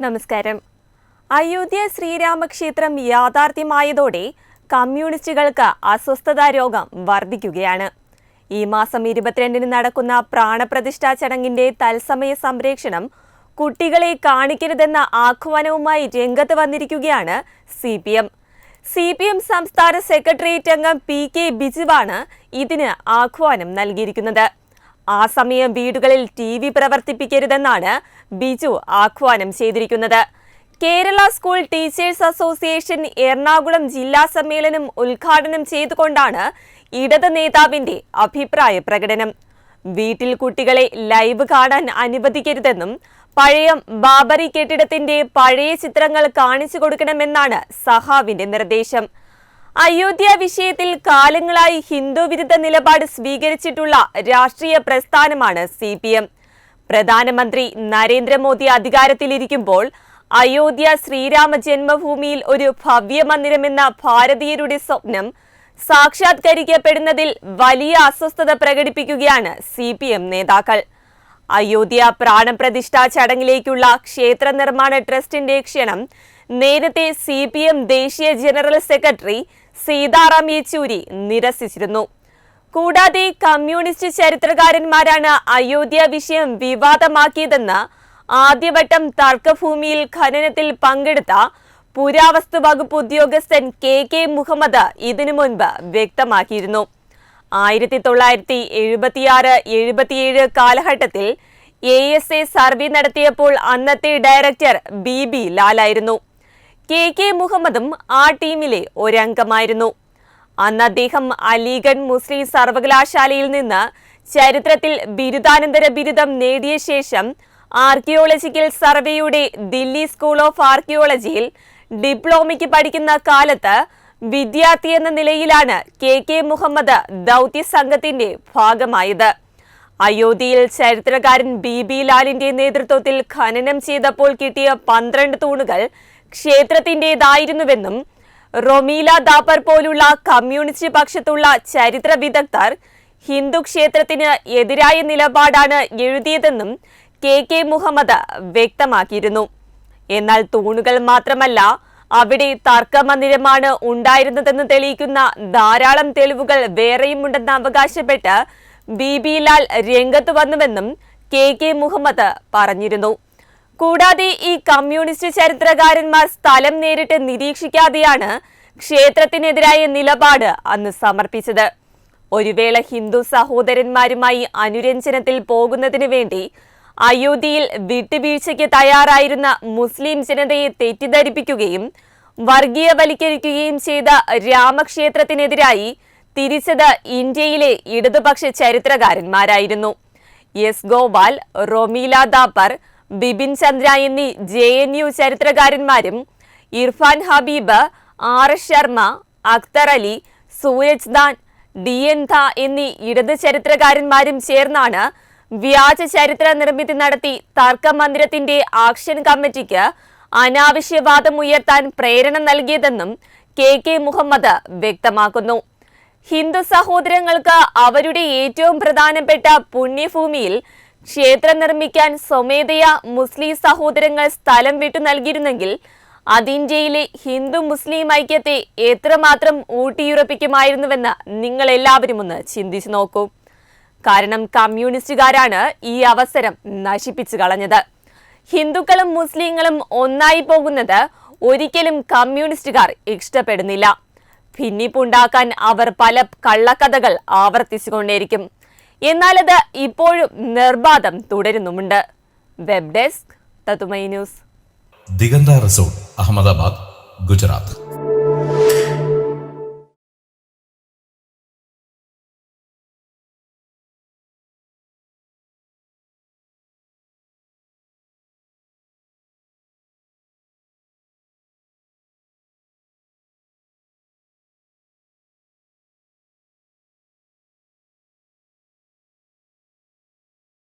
നമസ്കാരം. അയോധ്യ ശ്രീരാമക്ഷേത്രം യാഥാർത്ഥ്യമായതോടെ കമ്മ്യൂണിസ്റ്റുകൾക്ക് അസ്വസ്ഥതാ രോഗം വർദ്ധിക്കുകയാണ് ഈ മാസം ഇരുപത്തിരണ്ടിന് നടക്കുന്ന പ്രാണപ്രതിഷ്ഠാ ചടങ്ങിന്റെ തത്സമയ സംപ്രേക്ഷണം കുട്ടികളെ കാണിക്കരുതെന്ന ആഹ്വാനവുമായി രംഗത്ത് വന്നിരിക്കുകയാണ് C P M. C P M സംസ്ഥാന സെക്രട്ടേറിയറ്റ് അംഗം പി കെ ബിജുവാണ് ഇതിന് ആഹ്വാനം നൽകിയിരിക്കുന്നത്. ആ സമയം വീടുകളിൽ ടി വി പ്രവർത്തിപ്പിക്കരുതെന്നാണ് ബിജു ആഹ്വാനം ചെയ്തിരിക്കുന്നത്. Kerala school teachers association Ernakulam ജില്ലാ സമ്മേളനം ഉദ്ഘാടനം ചെയ്തുകൊണ്ടാണ് ഇടത് നേതാവിന്റെ അഭിപ്രായ പ്രകടനം. വീട്ടിൽ കുട്ടികളെ ലൈവ് കാണാൻ അനുവദിക്കരുതെന്നും പഴയ ബാബറി കെട്ടിടത്തിന്റെ പഴയ ചിത്രങ്ങൾ കാണിച്ചു കൊടുക്കണമെന്നാണ് സഹാവിന്റെ നിർദ്ദേശം. അയോധ്യ വിഷയത്തിൽ കാലങ്ങളായി ഹിന്ദു വിരുദ്ധ നിലപാട് സ്വീകരിച്ചിട്ടുള്ള രാഷ്ട്രീയ പ്രസ്ഥാനമാണ് സി പി എം. പ്രധാനമന്ത്രി നരേന്ദ്രമോദി അധികാരത്തിലിരിക്കുമ്പോൾ അയോധ്യ ശ്രീരാമ ജന്മഭൂമിയിൽ ഒരു ഭവ്യ മന്ദിരമെന്ന ഭാരതീയരുടെ സ്വപ്നം സാക്ഷാത്കരിക്കപ്പെടുന്നതിൽ വലിയ അസ്വസ്ഥത പ്രകടിപ്പിക്കുകയാണ് സി പി എം നേതാക്കൾ. അയോധ്യ പ്രാണപ്രതിഷ്ഠാ ചടങ്ങിലേക്കുള്ള ക്ഷേത്ര നിർമ്മാണ ട്രസ്റ്റിന്റെ ക്ഷണം നേരത്തെ സി പി എം ദേശീയ ജനറൽ സെക്രട്ടറി സീതാറാം യെച്ചൂരി നിരസിച്ചിരുന്നു. കൂടാതെ കമ്മ്യൂണിസ്റ്റ് ചരിത്രകാരന്മാരാണ് അയോധ്യ വിഷയം വിവാദമാക്കിയതെന്ന് ആദ്യവട്ടം തർക്കഭൂമിയിൽ ഖനനത്തിൽ പങ്കെടുത്ത പുരാവസ്തു വകുപ്പ് ഉദ്യോഗസ്ഥൻ കെ കെ മുഹമ്മദ് ഇതിനു മുൻപ് വ്യക്തമാക്കിയിരുന്നു. ആയിരത്തി തൊള്ളായിരത്തി എഴുപത്തിയാറ് എഴുപത്തിയേഴ് കാലഘട്ടത്തിൽ എ എസ് എ സർവേ നടത്തിയപ്പോൾ അന്നത്തെ ഡയറക്ടർ ബി ബി ലാലായിരുന്നു. കെ കെ മുഹമ്മദും ആ ടീമിലെ ഒരംഗമായിരുന്നു. അന്ന് അദ്ദേഹം അലിഗഡ് മുസ്ലിം സർവകലാശാലയിൽ നിന്ന് ചരിത്രത്തിൽ ബിരുദാനന്തര ബിരുദം നേടിയ ശേഷം ആർക്കിയോളജിക്കൽ സർവേയുടെ ദില്ലി സ്കൂൾ ഓഫ് ആർക്കിയോളജിയിൽ ഡിപ്ലോമയ്ക്ക് പഠിക്കുന്ന കാലത്ത് വിദ്യാർത്ഥി എന്ന നിലയിലാണ് കെ കെ മുഹമ്മദ് ദൗത്യ സംഘത്തിന്റെ ഭാഗമായത്. അയോധ്യയിൽ ചരിത്രകാരൻ ബി ബി ലാലിന്റെ നേതൃത്വത്തിൽ ഖനനം ചെയ്തപ്പോൾ കിട്ടിയ പന്ത്രണ്ട് തൂണുകൾ ക്ഷേത്രത്തിന്റേതായിരുന്നുവെന്നും റൊമീല ദാപ്പർ പോലുള്ള കമ്മ്യൂണിസ്റ്റ് പക്ഷത്തുള്ള ചരിത്ര വിദഗ്ധർ ഹിന്ദു ക്ഷേത്രത്തിന് എതിരായ നിലപാടാണ് എഴുതിയതെന്നും കെ കെ മുഹമ്മദ് വ്യക്തമാക്കിയിരുന്നു. എന്നാൽ തൂണുകൾ മാത്രമല്ല അവിടെ തർക്കമന്ദിരമാണ് ഉണ്ടായിരുന്നതെന്ന് തെളിയിക്കുന്ന ധാരാളം തെളിവുകൾ വേറെയുമുണ്ടെന്ന് അവകാശപ്പെട്ട് ബി ബി ലാൽ രംഗത്ത് വന്നുവെന്നും കെ കെ മുഹമ്മദ് പറഞ്ഞിരുന്നു. കൂടാതെ ഈ കമ്മ്യൂണിസ്റ്റ് ചരിത്രകാരന്മാർ സ്ഥലം നേരിട്ട് നിരീക്ഷിക്കാതെയാണ് ക്ഷേത്രത്തിനെതിരായ നിലപാട് അന്ന് സമർപ്പിച്ചത്. ഒരു വേള ഹിന്ദു സഹോദരന്മാരുമായി അനുരഞ്ജനത്തിൽ പോകുന്നതിന് വേണ്ടി അയോധ്യയിൽ വിട്ടുവീഴ്ചയ്ക്ക് തയ്യാറായിരുന്ന മുസ്ലിം ജനതയെ തെറ്റിദ്ധരിപ്പിക്കുകയും വർഗീയവൽക്കരിക്കുകയും ചെയ്ത രാമക്ഷേത്രത്തിനെതിരായി തിരിച്ചത് ഇന്ത്യയിലെ ഇടതുപക്ഷ ചരിത്രകാരന്മാരായിരുന്നു. എസ് ഗോപാൽ റൊമീല ദാപ്പർ ബിപിൻ ചന്ദ്ര എന്നീ J N U ചരിത്രകാരന്മാരും Irfan Habib R S Sharma Akhtar Ali Suraj Bhan D N ധ എന്നീ ഇടത് ചരിത്രകാരന്മാരും ചേർന്നാണ് വ്യാജ ചരിത്ര നിർമ്മിതി നടത്തി തർക്കമന്ദിരത്തിന്റെ ആക്ഷൻ കമ്മിറ്റിക്ക് അനാവശ്യവാദം ഉയർത്താൻ പ്രേരണ നൽകിയതെന്നും കെ കെ മുഹമ്മദ് വ്യക്തമാക്കുന്നു. ഹിന്ദു സഹോദരങ്ങൾക്ക് അവരുടെ ഏറ്റവും പ്രധാനപ്പെട്ട പുണ്യഭൂമിയിൽ ക്ഷേത്രം നിർമ്മിക്കാൻ സ്വമേധയ മുസ്ലിം സഹോദരങ്ങൾ സ്ഥലം വിട്ടു നൽകിയിരുന്നെങ്കിൽ അത് ഇന്ത്യയിലെ ഹിന്ദു മുസ്ലിം ഐക്യത്തെ എത്രമാത്രം ഊട്ടിയുറപ്പിക്കുമായിരുന്നുവെന്ന് നിങ്ങൾ എല്ലാവരും ഒന്ന് ചിന്തിച്ചു നോക്കൂ. കാരണം കമ്മ്യൂണിസ്റ്റുകാരാണ് ഈ അവസരം നശിപ്പിച്ചു കളഞ്ഞത്. ഹിന്ദുക്കളും മുസ്ലിങ്ങളും ഒന്നായി പോകുന്നത് ഒരിക്കലും കമ്മ്യൂണിസ്റ്റുകാർ ഇഷ്ടപ്പെടുന്നില്ല. ഭിന്നിപ്പുണ്ടാക്കാൻ അവർ പല കള്ളക്കഥകൾ ആവർത്തിച്ചുകൊണ്ടേയിരിക്കും. എന്നാൽ അത് ഇപ്പോഴും നിർബാധം തുടരുന്നുമുണ്ട്. വെബ് ഡെസ്ക് തത്തുമൈ ന്യൂസ്. ദിഗന്ത റിസോർട്ട് അഹമ്മദാബാദ് ഗുജറാത്ത്.